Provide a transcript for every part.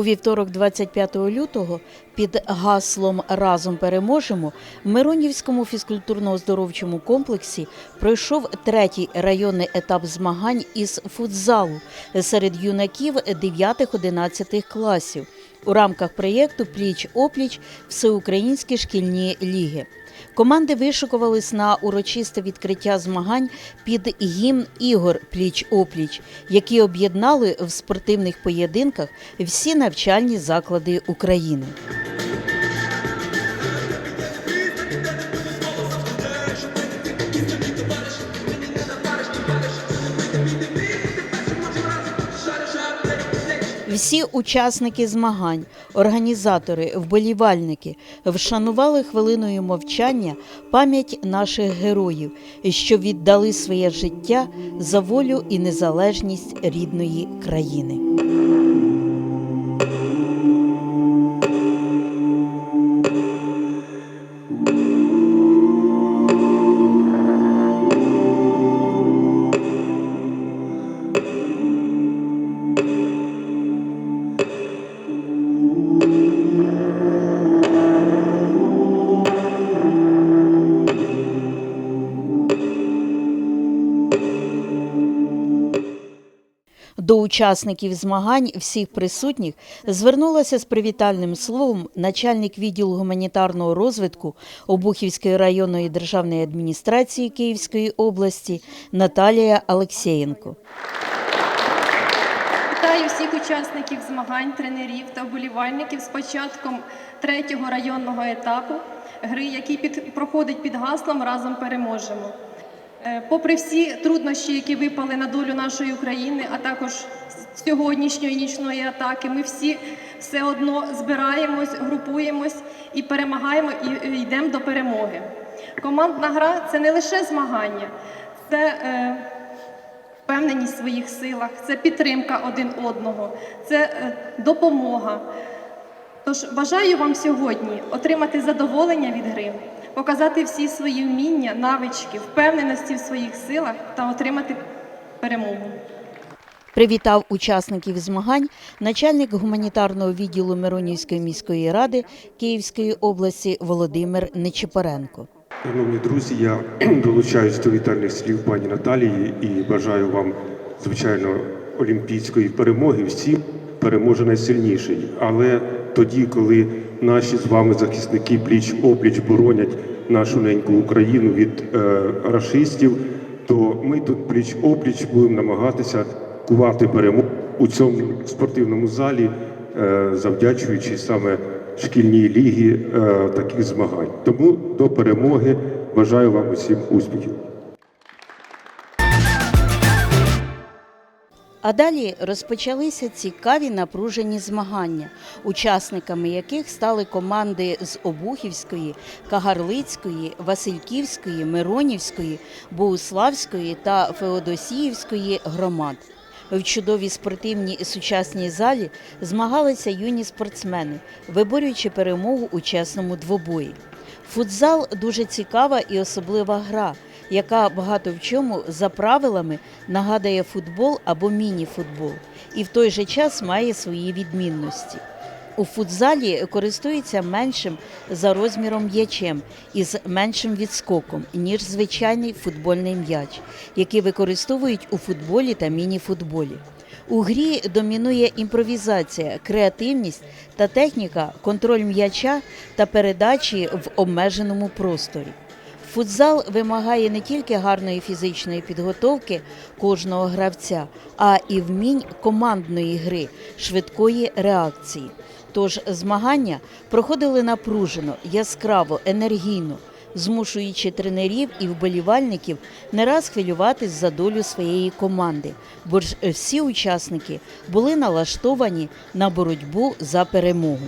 У вівторок, 25 лютого, під гаслом Разом переможемо в Миронівському фізкультурно-оздоровчому комплексі пройшов третій районний етап змагань із футзалу серед юнаків 9-11 класів у рамках проєкту Пліч опліч Всеукраїнські шкільні ліги. Команди вишикувались на урочисте відкриття змагань під гімн ігор пліч опліч, які об'єднали в спортивних поєдинках всі навчальні заклади України. Всі учасники змагань, організатори, вболівальники вшанували хвилиною мовчання пам'ять наших героїв, що віддали своє життя за волю і незалежність рідної країни. До учасників змагань всіх присутніх звернулася з привітальним словом начальник відділу гуманітарного розвитку Обухівської районної державної адміністрації Київської області Наталія Алексєєнко. Вітаю всіх учасників змагань, тренерів та вболівальників з початком третього районного етапу гри, який під, проходить під гаслом Разом переможемо. Е, Попри всі труднощі, які випали на долю нашої України, а також сьогоднішньої нічної атаки, ми всі все одно збираємось, групуємось і перемагаємо і е, йдемо до перемоги. Командна гра це не лише змагання, це е, впевненість в своїх силах, це підтримка один одного, це е, допомога. Тож бажаю вам сьогодні отримати задоволення від гри, показати всі свої вміння, навички, впевненості в своїх силах та отримати перемогу. Привітав учасників змагань начальник гуманітарного відділу Миронівської міської ради Київської області Володимир Нечипоренко. Шановні друзі, я долучаюсь до вітальних слів пані Наталії і бажаю вам, звичайно, олімпійської перемоги. Всім переможе найсильніший. Але тоді, коли наші з вами захисники пліч опліч боронять нашу неньку Україну від е, рашистів, то ми тут пліч опліч будемо намагатися кувати перемогу у цьому спортивному залі, е, завдячуючи саме шкільній лігі е, таких змагань. Тому до перемоги бажаю вам усім успіхів. А далі розпочалися цікаві напружені змагання, учасниками яких стали команди з Обухівської, Кагарлицької, Васильківської, Миронівської, Боуславської та Феодосіївської громад. В чудовій спортивній і сучасній залі змагалися юні спортсмени, виборюючи перемогу у чесному двобої. Футзал дуже цікава і особлива гра, яка багато в чому за правилами нагадує футбол або міні-футбол, і в той же час має свої відмінності. У футзалі користуються меншим за розміром м'ячем із меншим відскоком, ніж звичайний футбольний м'яч, який використовують у футболі та міні-футболі. У грі домінує імпровізація, креативність та техніка, контроль м'яча та передачі в обмеженому просторі. Футзал вимагає не тільки гарної фізичної підготовки кожного гравця, а і вмінь командної гри, швидкої реакції. Тож змагання проходили напружено, яскраво, енергійно, змушуючи тренерів і вболівальників не раз хвилюватись за долю своєї команди, бо ж всі учасники були налаштовані на боротьбу за перемогу.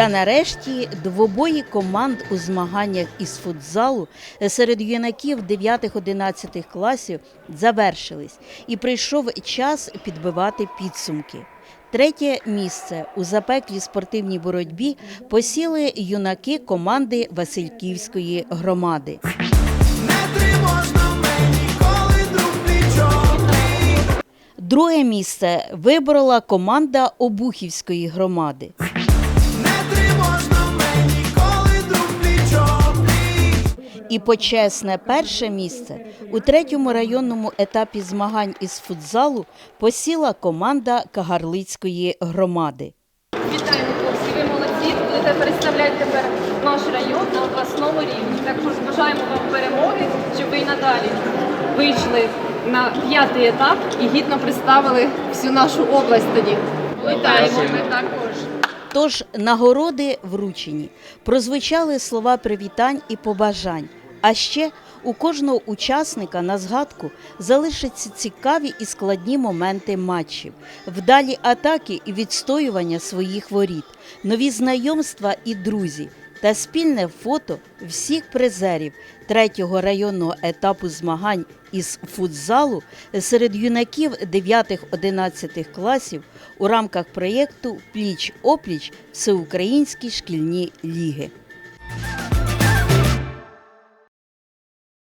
Та нарешті двобої команд у змаганнях із футзалу серед юнаків 9-11 класів завершились, і прийшов час підбивати підсумки. Третє місце у запеклій спортивній боротьбі посіли юнаки команди Васильківської громади. Друге місце виборола команда Обухівської громади. І почесне перше місце у третьому районному етапі змагань із футзалу посіла команда Кагарлицької громади. Вітаємо, хлопці! Ви молодці! Будете представляти тепер наш район на обласному рівні. Також бажаємо вам перемоги, щоб ви й надалі вийшли на п'ятий етап і гідно представили всю нашу область тоді. Вітаємо ми також. Тож нагороди вручені, прозвучали слова привітань і побажань. А ще у кожного учасника на згадку залишаться цікаві і складні моменти матчів, вдалі атаки і відстоювання своїх воріт, нові знайомства і друзі та спільне фото всіх призерів третього районного етапу змагань із футзалу серед юнаків 9-11 класів у рамках проєкту Пліч опліч Всеукраїнські шкільні ліги.